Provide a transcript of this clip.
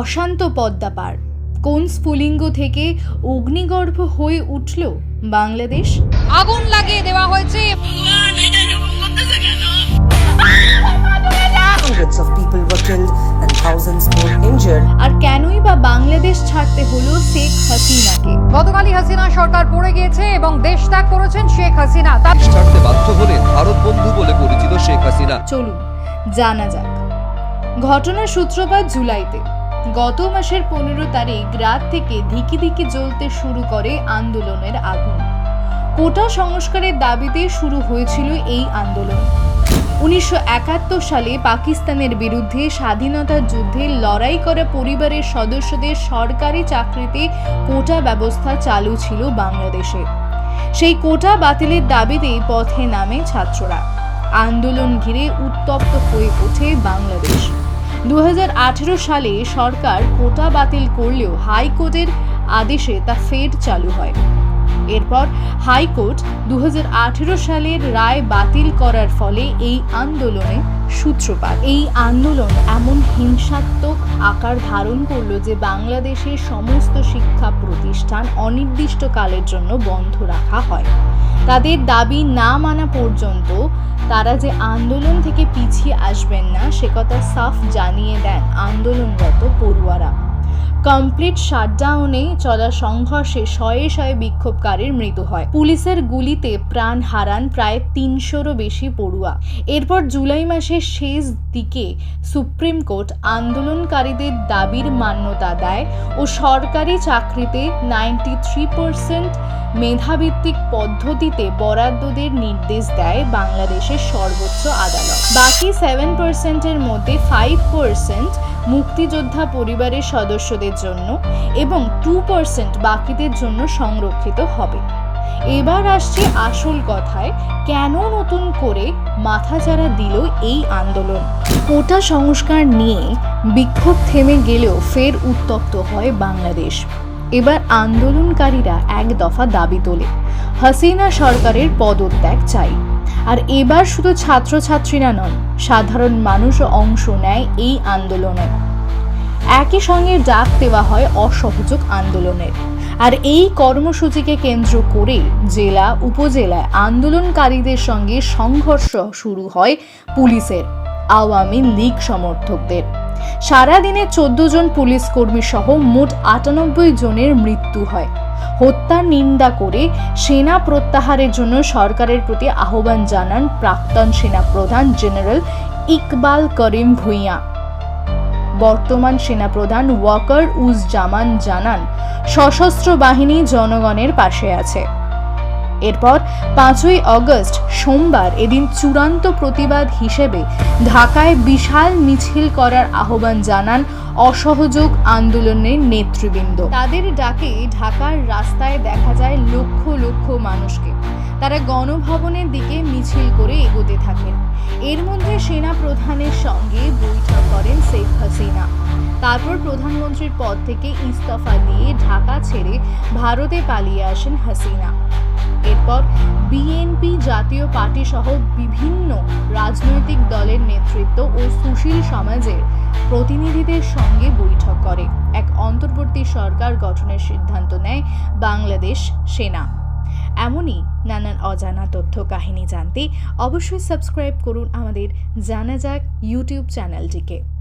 অশান্ত পদ্মা পার কোন স্ফুলিঙ্গ থেকে অগ্নিগর্ভ হয়ে উঠল বাংলাদেশ? আগুন লাগিয়ে দেওয়া হয়েছে। Hundreds of people were killed and thousands more injured. আর কেনই বা বাংলাদেশ ছাড়তে হলো শেখ হাসিনাকে? গতকালই হাসিনা সরকার পড়ে গিয়েছে এবং দেশ ত্যাগ করেছেন শেখ হাসিনা। তার ছাড়তে বাধ্য হলেন ভারত বন্ধু বলে পরিচিত শেখ হাসিনা। চলুন জানা যাক। ঘটনার সূত্রপাত জুলাইতে। গত মাসের পনেরো তারিখ রাত থেকে ধিকি ধিকি জ্বলতে শুরু করে আন্দোলনের আগুন। কোটা সংস্কারের দাবিতে শুরু হয়েছিল এই আন্দোলন। উনিশশো একাত্তর সালে পাকিস্তানের বিরুদ্ধে স্বাধীনতা যুদ্ধে লড়াই করা পরিবারের সদস্যদের সরকারি চাকরিতে কোটা ব্যবস্থা চালু ছিল বাংলাদেশে। সেই কোটা বাতিলের দাবিতে পথে নামে ছাত্ররা। আন্দোলন ঘিরে উত্তপ্ত হয়ে ওঠে বাংলাদেশ। দু হাজার আঠারো সালে সরকার কোটা বাতিল করলেও হাইকোর্টের আদেশে তা ফের চালু হয়। এরপর হাইকোর্ট দু হাজার আঠেরো সালের রায় বাতিল করার ফলে এই আন্দোলনে সূত্রপাত। এই আন্দোলন এমন হিংসাত্মক আকার ধারণ করল যে বাংলাদেশের সমস্ত শিক্ষা প্রতিষ্ঠান অনির্দিষ্টকালের জন্য বন্ধ রাখা হয়। তাদের দাবি না মানা পর্যন্ত তারা যে আন্দোলন থেকে পিছিয়ে আসবেন না, সে কথা সাফ জানিয়ে দেন আন্দোলনরত পড়ুয়ারা। কমপ্লিট শাটডাউনে চলা সংঘর্ষে শয়ে শয়ে বিক্ষোভকারীর মৃত্যু হয়। পুলিশের গুলিতে প্রাণ হারান প্রায় তিনশোরও বেশি পড়ুয়া। এরপর জুলাই মাসের শেষ দিকে সুপ্রিম কোর্ট আন্দোলনকারীদের দাবির মান্যতা দেয় ও সরকারি চাকরিতে নাইনটি থ্রি পার্সেন্ট মেধাভিত্তিক পদ্ধতিতে বরাদ্দদের নির্দেশ দেয় বাংলাদেশের সর্বোচ্চ আদালত। বাকি সেভেন পার্সেন্টের মধ্যে ফাইভ পার্সেন্ট মুক্তিযোদ্ধা পরিবারের সদস্যদের জন্য এবং টু পার্সেন্ট বাকিদের জন্য সংরক্ষিত হবে। এবার আসছে আসল কথায়, কেন নতুন করে মাথাচাড়া দিল এই আন্দোলন? কোটা সংস্কার নিয়ে বিক্ষোভ থেমে গেলেও ফের উত্তপ্ত হয় বাংলাদেশ। এবার আন্দোলনকারীরা এক দফা দাবি তোলে, হাসিনা সরকারের পদত্যাগ চাই। আর এবার শুধু ছাত্রছাত্রীরা নন, সাধারণ মানুষও অংশ নেয় এই আন্দোলনে। একই সঙ্গে ডাক দেওয়া হয় অসহযোগ আন্দোলনের। আর এই কর্মসূচিকে কেন্দ্র করে জেলা, উপজেলায় আন্দোলনকারীদের সঙ্গে সংঘর্ষ শুরু হয় পুলিশের, আওয়ামী লীগ সমর্থকদের। সারাদিনে চোদ্দ জন পুলিশ কর্মী সহ মোট আটানব্বই জনের মৃত্যু হয়। হত্যার নিন্দা করে সেনা প্রত্যাহারের জন্য সরকারের প্রতি আহ্বান জানান প্রাক্তন সেনা প্রধান জেনারেল ইকবাল করিম ভুঁইয়া। বর্তমান সেনাপ্রধান ওয়াকার উজ জামান জানান, সশস্ত্র বাহিনী জনগণের পাশে আছে। এরপর পাঁচই অগস্ট, সোমবার এদিন চূড়ান্ত প্রতিবাদ হিসেবে ঢাকায় বিশাল মিছিল করার আহ্বান জানান অসহযোগ আন্দোলনের নেতৃবৃন্দ। তাদের ডাকে ঢাকার রাস্তায় দেখা যায় লক্ষ লক্ষ মানুষকে। তারা গণভবনের দিকে মিছিল করে এগোতে থাকেন। এর মধ্যে সেনা প্রধানের সঙ্গে বৈঠক করেন শেখ হাসিনা। তারপর প্রধানমন্ত্রীর পদ থেকে ইস্তফা দিয়ে ঢাকা ছেড়ে ভারতে পালিয়ে আসেন হাসিনা। এরপর বিএনপি জাতীয় পার্টি সহ বিভিন্ন রাজনৈতিক দলের নেতৃত্ব ও সুশীল সমাজের প্রতিনিধিদের সঙ্গে বৈঠক করে। এক অন্তর্বর্তী সরকার গঠনের সিদ্ধান্ত নেয় বাংলাদেশ সেনা। এমনই নানান অজানা তথ্য কাহিনী জানতে অবশ্যই সাবস্ক্রাইব করুন আমাদের জানা যাক ইউটিউব চ্যানেলটিকে।